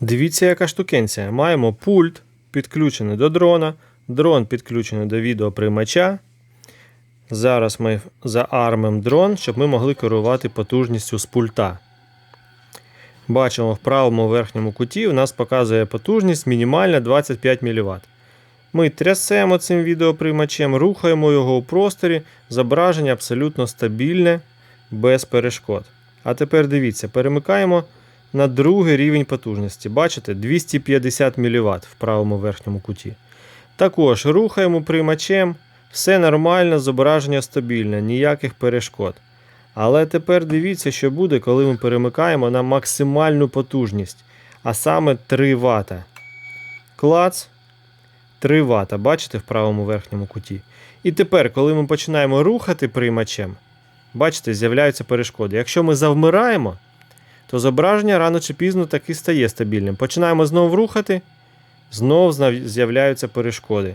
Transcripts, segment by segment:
Дивіться, яка штукенція. Маємо пульт підключений до дрона, дрон підключений до відеоприймача. Зараз ми заармимо дрон, щоб ми могли керувати потужністю з пульта. Бачимо в правому верхньому куті у нас показує потужність мінімальна 25 мВт. Ми трясемо цим відеоприймачем, рухаємо його у просторі, зображення абсолютно стабільне, без перешкод. А тепер дивіться, перемикаємо на другий рівень потужності. Бачите, 250 мВт в правому верхньому куті. Також рухаємо приймачем, все нормально, зображення стабільне, ніяких перешкод. Але тепер дивіться, що буде, коли ми перемикаємо на максимальну потужність, а саме 3 Вт. Клац. 3 Вт, бачите в правому верхньому куті. І тепер, коли ми починаємо рухати приймачем, бачите, з'являються перешкоди. Якщо ми завмираємо, то зображення рано чи пізно таки стає стабільним. Починаємо знову рухати, знову з'являються перешкоди.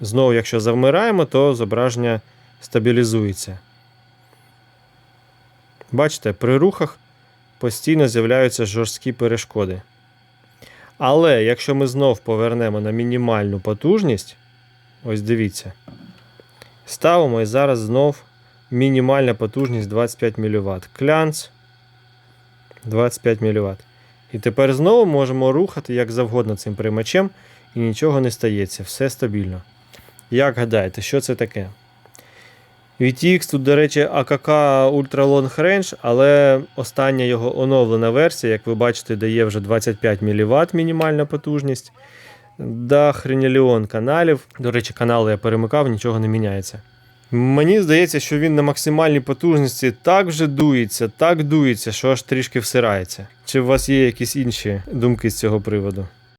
Знову, якщо завмираємо, то зображення стабілізується. Бачите, при рухах постійно з'являються жорсткі перешкоди. Але якщо ми знов повернемо на мінімальну потужність, ось дивіться, ставимо і зараз знов мінімальна потужність 25 мВт. Клянц 25 мВт. І тепер знову можемо рухати як завгодно цим приймачем, і нічого не стається, все стабільно. Як гадаєте, що це таке? VTX тут, до речі, AKK Ultra Long Range, але остання його оновлена версія, як ви бачите, дає вже 25 мВт мінімальна потужність. Да, хренеліон каналів. До речі, канали я перемикав, нічого не міняється. Мені здається, що він на максимальній потужності так вже дується, так дується, що аж трішки всирається. Чи у вас є якісь інші думки з цього приводу?